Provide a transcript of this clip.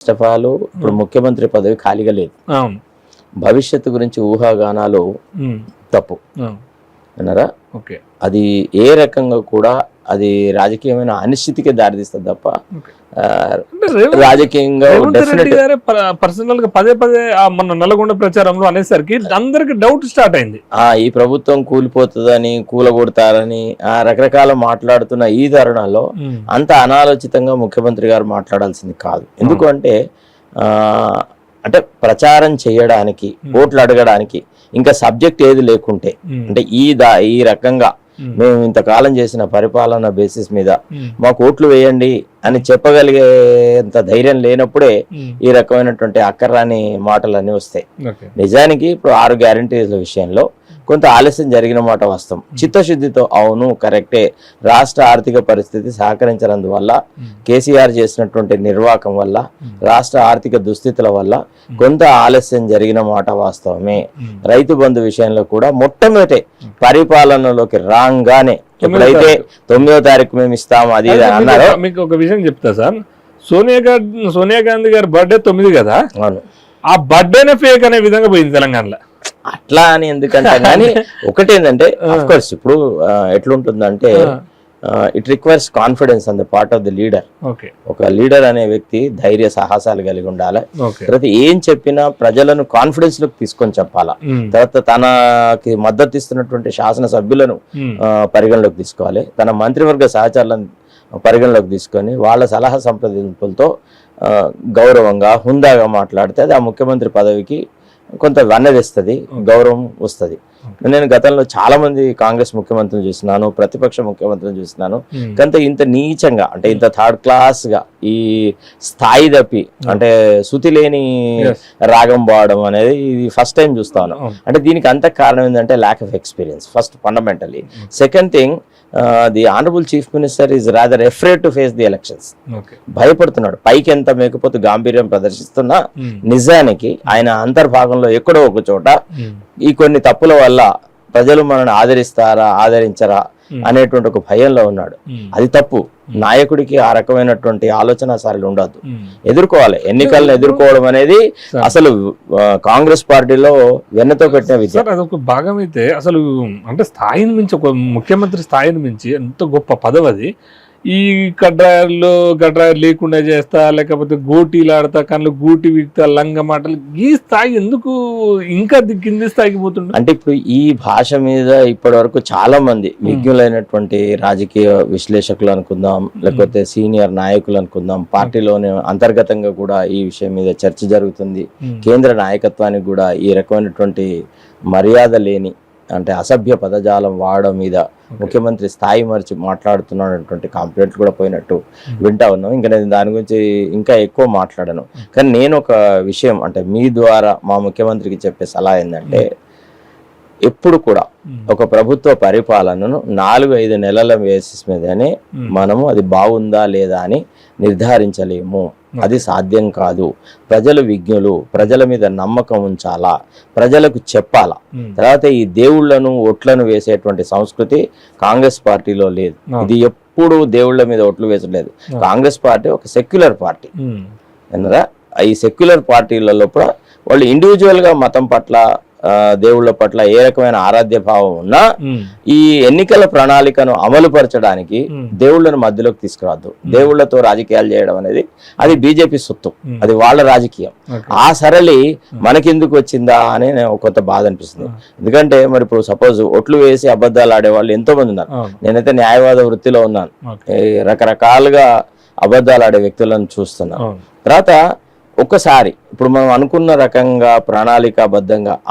First of all ఇప్పుడు ముఖ్యమంత్రి పదవి ఖాళీగా లేదు. భవిష్యత్తు గురించి ఊహాగానాలు ఉమ్, తప్పు. ఓకే. అది ఏ రకంగా కూడా అది రాజకీయమైన అనిశ్చితికి దారితీస్తుంది తప్ప రాజకీయంగా పర్సనల్గా పదే పదే మన నల్లగొండ ప్రచారంలో అనేసరికి అందరికి డౌట్ స్టార్ట్ అయింది. ఆ ఈ ప్రభుత్వం కూలిపోతుందని కూలగొడతారని ఆ రకరకాల మాట్లాడుతున్న ఈ తరుణంలో అంత అనాలోచితంగా ముఖ్యమంత్రి గారు మాట్లాడాల్సింది కాదు. ఎందుకంటే అంటే ప్రచారం చేయడానికి ఓట్లు అడగడానికి ఇంకా సబ్జెక్ట్ ఏది లేకుంటే అంటే ఈ దా ఈ రకంగా మేము. ఇంతకాలం చేసిన పరిపాలన బేసిస్ మీద మాకు ఓట్లు వేయండి అని చెప్పగలిగేంత ధైర్యం లేనప్పుడే ఈ రకమైనటువంటి అక్కర్రాని మాటలన్నీ వస్తాయి. నిజానికి ఇప్పుడు ఆరు గ్యారంటీల విషయంలో కొంత ఆలస్యం జరిగిన మాట వాస్తవం చిత్తశుద్ధితో అవును కరెక్టే. రాష్ట్ర ఆర్థిక పరిస్థితి సహకరించినందువల్ల కేసీఆర్ చేసినటువంటి నిర్వాహకం వల్ల రాష్ట్ర ఆర్థిక దుస్థితుల వల్ల కొంత ఆలస్యం జరిగిన మాట వాస్తవమే. రైతు బంధు విషయంలో కూడా మొట్టమొదటి పరిపాలనలోకి రాగానే ఎప్పుడైతే తొమ్మిదో తారీఖు మేము ఇస్తాము అది అన్నారో ఒక- మీకు ఒక విషయం చెప్తా సార్. సోనియా గాంధీ సోనియా గాంధీ గారి బర్త్డే తొమ్మిది కదా? ఆ బర్త్డేనే ఫేక్ అనే విధంగా పోయింది తెలంగాణలో. అట్లా అని ఎందుకంటే కానీ ఒకటి ఏంటంటే అఫ్ కోర్స్ ఇప్పుడు ఎట్లుంటుందంటే it requires confidence on the part of the leader ఒక లీడర్ అనే వ్యక్తి ధైర్య సాహసాలు కలిగి ఉండాలి. తర్వాత ఏం చెప్పినా ప్రజలను కాన్ఫిడెన్స్లోకి తీసుకొని చెప్పాలా? తర్వాత తనకి మద్దతు ఇస్తున్నటువంటి శాసన సభ్యులను ఉమ్, ఆ, పరిగణలోకి తీసుకోవాలి. తన మంత్రివర్గ సహచరులను పరిగణలోకి తీసుకొని వాళ్ళ సలహా సంప్రదింపులతో గౌరవంగా హుందాగా మాట్లాడితే అది ఆ ముఖ్యమంత్రి పదవికి కొంత వన్నెదిస్తుంది గౌరవం వస్తుంది. నేను గతంలో చాలా మంది కాంగ్రెస్ ముఖ్యమంత్రులు చూసినాను ప్రతిపక్ష ముఖ్యమంత్రులు చూసినాను. ఉమ్, కొంత ఇంత నీచంగా అంటే ఇంత థర్డ్ క్లాస్గా ఈ స్థాయి తప్పి అంటే శృతి లేని. రాగం పాడడం అనేది ఇది ఫస్ట్ టైం చూస్తాను. అంటే దీనికి అంత కారణం ఏంటంటే lack of experience first fundamentally second thing the honourable chief minister is rather afraid to face the elections భయపడుతున్నాడు. పైకి ఎంత మేకపోతే గాంభీర్యం ప్రదర్శిస్తున్నా ఉమ్, నిజానికి ఆయన అంతర్భాగంలో ఎక్కడో ఒక చోట ఉమ్, ఈ కొన్ని తప్పుల వల్ల ప్రజలు మనల్ని ఆదరిస్తారా ఆదరించరా Hmm. అనేటువంటి ఒక భయంలో ఉన్నాడు. ఉమ్, అది తప్పు. నాయకుడికి ఆ రకమైనటువంటి ఆలోచన సార్లు ఉండద్దు ఉమ్. ఎదుర్కోవాలి. ఎన్నికలను ఎదుర్కోవడం అనేది. అసలు కాంగ్రెస్ పార్టీలో వెన్నతో పెట్టిన విద్య సార్ అదొక భాగం అయితే అసలు అంటే స్థాయిని మించి ఒక ముఖ్యమంత్రి స్థాయిని మించి ఎంత గొప్ప పదవి అది ఈ గడ్రాయర్లో గడ్రాయర్ లేకుండా చేస్తా లేకపోతే గోటీలు ఆడతా కళ్ళు గూటి వీక్తా లంగ మాటలు ఈ స్థాయి ఎందుకు ఇంకా కింది స్థాయికి పోతుండ? అంటే ఇప్పుడు ఈ భాష మీద ఇప్పటి వరకు చాలా మంది విజ్ఞులైనటువంటి రాజకీయ విశ్లేషకులు అనుకుందాం లేకపోతే సీనియర్ నాయకులు అనుకుందాం పార్టీలోనే అంతర్గతంగా కూడా ఈ విషయం మీద చర్చ జరుగుతుంది. కేంద్ర నాయకత్వానికి కూడా ఈ రకమైనటువంటి మర్యాద లేని అంటే అసభ్య పదజాలం వాడడం మీద ముఖ్యమంత్రి స్థాయి మరిచి మాట్లాడుతున్నటువంటి కంప్లైంట్లు కూడా పోయినట్టు వింటా ఉన్నాం. ఇంకా నేను దాని గురించి ఇంకా ఎక్కువ మాట్లాడను. కానీ నేను ఒక విషయం అంటే మీ ద్వారా మా ముఖ్యమంత్రికి చెప్పే సలహా ఏంటంటే ఎప్పుడు కూడా ఒక ప్రభుత్వ పరిపాలనను నాలుగు ఐదు నెలల బేసిస్ మీదనే మనము అది బాగుందా లేదా అని నిర్ధారించలేము. అది సాధ్యం కాదు. ప్రజలు విజ్ఞులు ప్రజల మీద నమ్మకం ఉంచాలా? ప్రజలకు చెప్పాలా? తర్వాత ఈ దేవుళ్ళను ఒట్లను వేసేటువంటి సంస్కృతి కాంగ్రెస్ పార్టీలో లేదు. ఇది ఎప్పుడు దేవుళ్ళ మీద ఒట్లు వేసలేదు కాంగ్రెస్ పార్టీ ఒక సెక్యులర్ పార్టీ. విన్నారా ఈ సెక్యులర్ పార్టీలలో కూడా వాళ్ళు ఇండివిజువల్గా మతం పట్ల దేవుళ్ళ పట్ల ఏ రకమైన ఆరాధ్య భావం ఉన్నా ఈ ఎన్నికల ప్రణాళికను అమలుపరచడానికి. దేవుళ్ళను మధ్యలోకి తీసుకురావద్దు. దేవుళ్ళతో రాజకీయాలు చేయడం అనేది అది బీజేపీ సొత్తు. అది వాళ్ళ రాజకీయం. ఆ సరళి మనకెందుకు వచ్చిందా అని కొంత బాధ అనిపిస్తుంది. ఎందుకంటే మరి ఇప్పుడు సపోజ్ ఒట్లు వేసి అబద్ధాలు ఆడే వాళ్ళు ఎంతో మంది ఉన్నారు నేనైతే న్యాయవాద వృత్తిలో ఉన్నాను. రకరకాలుగా అబద్ధాలు ఆడే వ్యక్తులను చూస్తున్నాను. తర్వాత ఒక్కసారి ఇప్పుడు మనం అనుకున్న రకంగా ప్రణాళికాబద్ధంగా